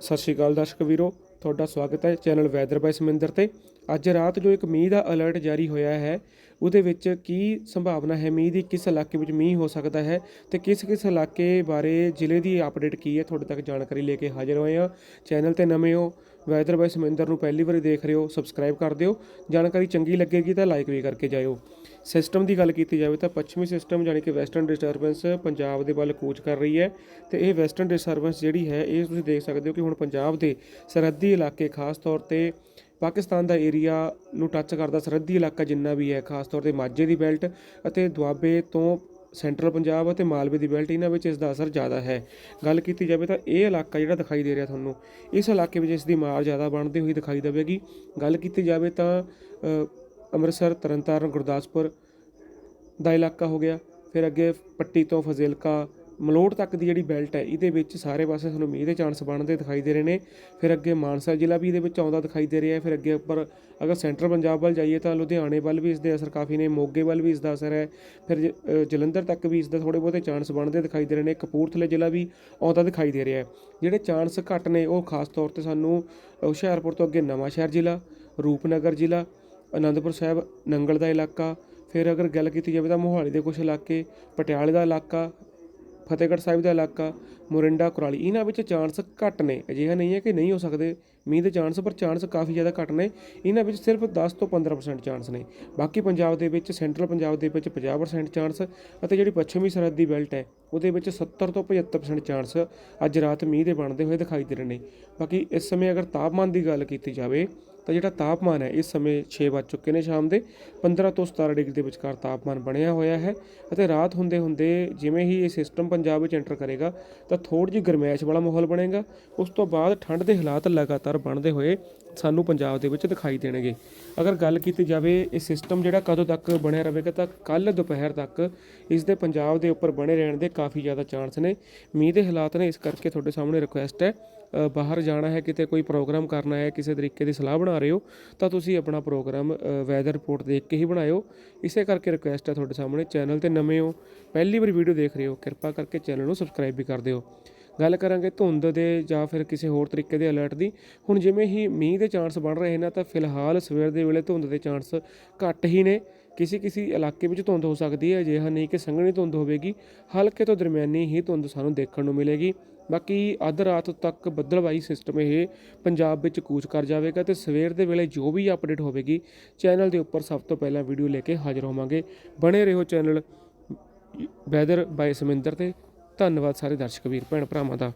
ਸਤਿ ਸ਼੍ਰੀ ਅਕਾਲ ਦਰਸ਼ਕ ਵੀਰੋ, ਤੁਹਾਡਾ ਸਵਾਗਤ ਹੈ ਚੈਨਲ ਵੈਦਰ ਬਾਈ ਸਮਿੰਦਰ ਤੇ। ਅੱਜ ਰਾਤ ਜੋ ਇੱਕ ਮੀਂਹ ਦਾ ਅਲਰਟ ਜਾਰੀ ਹੋਇਆ ਹੈ, ਉਹਦੇ ਵਿੱਚ ਕੀ ਸੰਭਾਵਨਾ ਹੈ? ਮੀਂਹ ਦੀ ਕਿਸ ਇਲਾਕੇ ਵਿੱਚ ਮੀਂਹ ਹੋ ਸਕਦਾ ਹੈ ਤੇ ਕਿਸ ਕਿਸ ਇਲਾਕੇ ਬਾਰੇ ਜ਼ਿਲ੍ਹੇ ਦੀ ਅਪਡੇਟ ਕੀ ਹੈ, ਤੁਹਾਡੇ ਤੱਕ ਜਾਣਕਾਰੀ ਲੈ ਕੇ ਹਾਜ਼ਰ ਹੋਏ ਹਾਂ। ਚੈਨਲ ਤੇ ਨਵੇਂ ਹੋ, ਵੈਦਰ ਬਾਈ ਸਮਿੰਦਰ ਨੂੰ ਪਹਿਲੀ ਵਾਰੀ ਦੇਖ ਰਹੇ ਹੋ ਸਬਸਕ੍ਰਾਈਬ ਕਰ ਦਿਓ। ਜਾਣਕਾਰੀ ਚੰਗੀ ਲੱਗੇਗੀ ਤਾਂ ਲਾਈਕ ਵੀ ਕਰਕੇ ਜਾਇਓ। ਸਿਸਟਮ ਦੀ ਗੱਲ ਕੀਤੀ ਜਾਵੇ ਤਾਂ ਪੱਛਮੀ ਸਿਸਟਮ ਯਾਨੀ ਕਿ ਵੈਸਟਰਨ ਡਿਸਟਰਬੈਂਸ ਪੰਜਾਬ ਦੇ ਵੱਲ ਕੂਚ ਕਰ ਰਹੀ ਹੈ ਤੇ ਇਹ ਵੈਸਟਰਨ ਡਿਸਟਰਬੈਂਸ ਜਿਹੜੀ ਹੈ, ਇਹ ਤੁਸੀਂ ਦੇਖ ਸਕਦੇ ਹੋ ਕਿ ਹੁਣ ਪੰਜਾਬ ਦੇ ਸਰਹੱਦੀ ਇਲਾਕੇ, ਖਾਸ ਤੌਰ ਤੇ ਪਾਕਿਸਤਾਨ ਦਾ ਏਰੀਆ ਨੂੰ ਟੱਚ ਕਰਦਾ ਸਰਹੱਦੀ ਇਲਾਕਾ ਜਿੰਨਾ ਵੀ ਹੈ, ਖਾਸ ਤੌਰ ਤੇ ਮਾਝੇ ਦੀ ਬੈਲਟ ਅਤੇ ਦੁਆਬੇ ਤੋਂ ਸੈਂਟਰਲ ਪੰਜਾਬ ਅਤੇ ਮਾਲਵੇ ਦੀ ਬੈਲਟ ਇਹਨਾਂ ਵਿੱਚ ਇਸ ਦਾ ਅਸਰ ਜ਼ਿਆਦਾ ਹੈ। ਗੱਲ ਕੀਤੀ ਜਾਵੇ ਤਾਂ ਇਹ ਇਲਾਕਾ ਜਿਹੜਾ ਦਿਖਾਈ ਦੇ ਰਿਹਾ ਤੁਹਾਨੂੰ, ਇਸ ਇਲਾਕੇ ਵਿੱਚ ਇਸ ਦੀ ਮਾਰ ਜ਼ਿਆਦਾ ਬਣਦੀ ਹੋਈ ਦਿਖਾਈ ਦੇਵੇਗੀ। ਗੱਲ ਕੀਤੀ ਜਾਵੇ ਤਾਂ ਅੰਮ੍ਰਿਤਸਰ, ਤਰਨਤਾਰਨ, ਗੁਰਦਾਸਪੁਰ ਦਾ ਇਲਾਕਾ ਹੋ ਗਿਆ। ਫਿਰ ਅੱਗੇ ਪੱਟੀ ਤੋਂ ਫਜ਼ਿਲਕਾ, ਮਲੋਟ ਤੱਕ ਦੀ ਜਿਹੜੀ ਬੈਲਟ ਹੈ, ਇਹਦੇ ਵਿੱਚ ਸਾਰੇ ਪਾਸੇ ਤੁਹਾਨੂੰ ਮੀਂਹ ਦੇ ਚਾਂਸ ਬਣਦੇ ਦਿਖਾਈ ਦੇ ਰਹੇ ਨੇ। ਫਿਰ ਅੱਗੇ ਮਾਨਸਾ ਜ਼ਿਲ੍ਹਾ ਵੀ ਇਹਦੇ ਵਿੱਚ ਆਉਂਦਾ ਦਿਖਾਈ ਦੇ ਰਿਹਾ ਹੈ। ਫਿਰ ਅੱਗੇ ਉੱਪਰ ਅਗਰ ਸੈਂਟਰ ਪੰਜਾਬ ਵੱਲ ਜਾਈਏ ਤਾਂ ਲੁਧਿਆਣੇ ਵੱਲ ਵੀ ਇਸ ਦੇ ਅਸਰ ਕਾਫੀ ਨੇ, ਮੋਗੇ ਵੱਲ ਵੀ ਇਸ ਦਾ ਅਸਰ ਹੈ। ਫਿਰ ਜਲੰਧਰ ਤੱਕ ਵੀ ਇਸ ਦੇ ਥੋੜੇ ਬਹੁਤੇ ਚਾਂਸ ਬਣਦੇ ਦਿਖਾਈ ਦੇ ਰਹੇ ਨੇ। ਕਪੂਰਥਲੇ ਜ਼ਿਲ੍ਹਾ ਵੀ ਆਉਂਦਾ ਦਿਖਾਈ ਦੇ ਰਿਹਾ ਹੈ। ਜਿਹੜੇ ਚਾਂਸ ਘੱਟ ਨੇ, ਉਹ ਖਾਸ ਤੌਰ ਤੇ ਸਾਨੂੰ ਹੁਸ਼ਿਆਰਪੁਰ ਤੋਂ ਅੱਗੇ ਨਵਾਂ ਸ਼ਹਿਰ ਜ਼ਿਲ੍ਹਾ, ਰੂਪਨਗਰ ਜ਼ਿਲ੍ਹਾ ਅਨੰਦਪੁਰ ਸਾਹਿਬ ਨੰਗਲ ਦਾ ਇਲਾਕਾ, ਫਿਰ ਅਗਰ ਗੱਲ ਕੀਤੀ ਜਾਵੇ ਤਾਂ ਮੋਹਾਲੀ ਦੇ ਕੁਝ ਇਲਾਕੇ, ਪਟਿਆਲੇ ਦਾ ਇਲਾਕਾ, ਫਤਿਹਗੜ੍ਹ ਸਾਹਿਬ ਦਾ ਇਲਾਕਾ, ਮੋਰਿੰਡਾ, ਕੁਰਾਲੀ, ਇਹਨਾਂ ਵਿੱਚ ਚਾਂਸ ਘੱਟ ਨੇ, ਅਜਿਹਾ ਨਹੀਂ ਹੈ ਕਿ ਨਹੀਂ ਹੋ ਸਕਦੇ, ਮੀਂਹ ਦੇ ਚਾਂਸ ਪਰ ਚਾਂਸ ਕਾਫੀ ਜ਼ਿਆਦਾ ਘੱਟ ਨੇ, ਇਹਨਾਂ ਵਿੱਚ ਸਿਰਫ 10 ਤੋਂ 15% ਚਾਂਸ ਨੇ, ਬਾਕੀ ਪੰਜਾਬ ਦੇ ਵਿੱਚ ਸੈਂਟਰਲ ਪੰਜਾਬ ਦੇ ਵਿੱਚ 50% ਚਾਂਸ ਅਤੇ ਜਿਹੜੀ ਪੱਛਮੀ ਸਰਹੱਦ ਦੀ ਬੈਲਟ ਹੈ, ਉਹਦੇ ਵਿੱਚ 70 ਤੋਂ 75% ਚਾਂਸ ਅੱਜ ਰਾਤ ਮੀਂਹ ਦੇ ਬਣਦੇ ਹੋਏ ਦਿਖਾਈ ਦੇ ਰਹੇ ਨੇ, ਬਾਕੀ ਇਸ ਸਮੇਂ ਅਗਰ ਤਾਪਮਾਨ ਦੀ ਗੱਲ ਕੀਤੀ ਜਾਵੇ ਤਾਂ ਜਿਹੜਾ ਤਾਪਮਾਨ ਹੈ, ਇਸ ਸਮੇਂ 6 ਵੱਜ ਚੁੱਕੇ ਨੇ ਸ਼ਾਮ ਦੇ। 15 ਤੋਂ 17 ਡਿਗਰੀ ਦੇ ਵਿਚਕਾਰ ਤਾਪਮਾਨ ਬਣਿਆ ਹੋਇਆ ਹੈ ਅਤੇ ਰਾਤ ਹੁੰਦੇ ਹੁੰਦੇ ਜਿਵੇਂ ਹੀ ਇਹ ਸਿਸਟਮ ਪੰਜਾਬ ਵਿੱਚ ਐਂਟਰ ਕਰੇਗਾ, ਤਾਂ ਥੋੜੀ ਜਿਹੀ ਗਰਮੈਸ਼ ਵਾਲਾ ਮਾਹੌਲ ਬਣੇਗਾ। ਉਸ ਤੋਂ ਬਾਅਦ ਠੰਡ ਦੇ ਹਾਲਾਤ ਲਗਾਤਾਰ ਬਣਦੇ ਹੋਏ ਸਾਨੂੰ ਪੰਜਾਬ ਦੇ ਵਿੱਚ ਦਿਖਾਈ ਦੇਣਗੇ। ਅਗਰ ਗੱਲ ਕੀਤੀ ਜਾਵੇ, ਇਹ ਸਿਸਟਮ ਜਿਹੜਾ ਕਦੋਂ ਤੱਕ ਬਣਿਆ ਰਹੇਗਾ ਤਾਂ ਕੱਲ ਦੁਪਹਿਰ ਤੱਕ ਇਸ ਦੇ ਪੰਜਾਬ ਦੇ ਉੱਪਰ ਬਣੇ ਰਹਿਣ ਦੇ ਕਾਫੀ ਜ਼ਿਆਦਾ ਚਾਂਸ ਨੇ। ਮੀਂਹ ਦੇ ਹਾਲਾਤ ਨੇ, ਇਸ ਕਰਕੇ ਤੁਹਾਡੇ ਸਾਹਮਣੇ ਰਿਕੁਐਸਟ ਹੈ ਬਾਹਰ ਜਾਣਾ ਹੈ, ਕਿਤੇ ਕੋਈ ਪ੍ਰੋਗਰਾਮ ਕਰਨਾ ਹੈ, ਕਿਸੇ ਤਰੀਕੇ ਦੀ ਸਲਾਹ ਬਣਾ ਰਹੇ ਹੋ, ਤਾਂ ਤੁਸੀਂ ਆਪਣਾ ਪ੍ਰੋਗਰਾਮ ਵੈਦਰ ਰਿਪੋਰਟ ਦੇਖ ਕੇ ਹੀ ਬਣਾਇਓ। ਇਸੇ ਕਰਕੇ ਰਿਕੁਐਸਟ ਹੈ ਤੁਹਾਡੇ ਸਾਹਮਣੇ ਚੈਨਲ ਤੇ ਨਵੇਂ ਹੋ, ਪਹਿਲੀ ਵਾਰ ਵੀਡੀਓ ਦੇਖ ਰਹੇ ਹੋ, ਕਿਰਪਾ ਕਰਕੇ ਚੈਨਲ ਨੂੰ ਸਬਸਕ੍ਰਾਈਬ ਵੀ ਕਰ ਦਿਓ। ਗੱਲ ਕਰਾਂਗੇ ਧੁੰਦ ਦੇ ਜਾਂ ਫਿਰ ਕਿਸੇ ਹੋਰ ਤਰੀਕੇ ਦੇ ਅਲਰਟ ਦੀ। ਹੁਣ ਜਿਵੇਂ ਹੀ ਮੀਂਹ ਦੇ ਚਾਂਸ ਬਣ ਰਹੇ ਨੇ, ਤਾਂ ਫਿਲਹਾਲ ਸਵੇਰ ਦੇ ਵੇਲੇ ਧੁੰਦ ਦੇ ਚਾਂਸ ਘੱਟ ਹੀ ਨੇ। ਕਿਸੇ ਕਿਸੇ ਇਲਾਕੇ ਵਿੱਚ ਧੁੰਦ ਹੋ ਸਕਦੀ ਹੈ, ਅਜਿਹਾ ਨਹੀਂ ਕਿ ਸੰਘਣੀ ਧੁੰਦ ਹੋਵੇਗੀ। ਹਲਕੇ ਤੋਂ ਦਰਮਿਆਨੀ ਹੀ ਧੁੰਦ ਸਾਨੂੰ ਦੇਖਣ ਨੂੰ ਮਿਲੇਗੀ। ਬਾਕੀ ਅੱਧ ਰਾਤ ਤੱਕ ਬੱਦਲਵਾਈ ਸਿਸਟਮ ਇਹ ਪੰਜਾਬ ਵਿੱਚ ਕੂਚ ਕਰ ਜਾਵੇਗਾ ਤੇ ਸਵੇਰ ਦੇ ਵੇਲੇ ਜੋ ਵੀ ਅਪਡੇਟ ਹੋਵੇਗੀ ਚੈਨਲ ਦੇ ਉੱਪਰ ਸਭ ਤੋਂ ਪਹਿਲਾਂ ਵੀਡੀਓ ਲੈ ਕੇ ਹਾਜ਼ਰ ਹੋਵਾਂਗੇ। ਬਣੇ ਰਹੋ ਚੈਨਲ ਵੈਦਰ ਬਾਈ ਸਮਿੰਦਰ ਤੇ। ਧੰਨਵਾਦ ਸਾਰੇ ਦਰਸ਼ਕ ਵੀਰ ਭੈਣ ਭਰਾਵਾਂ ਦਾ।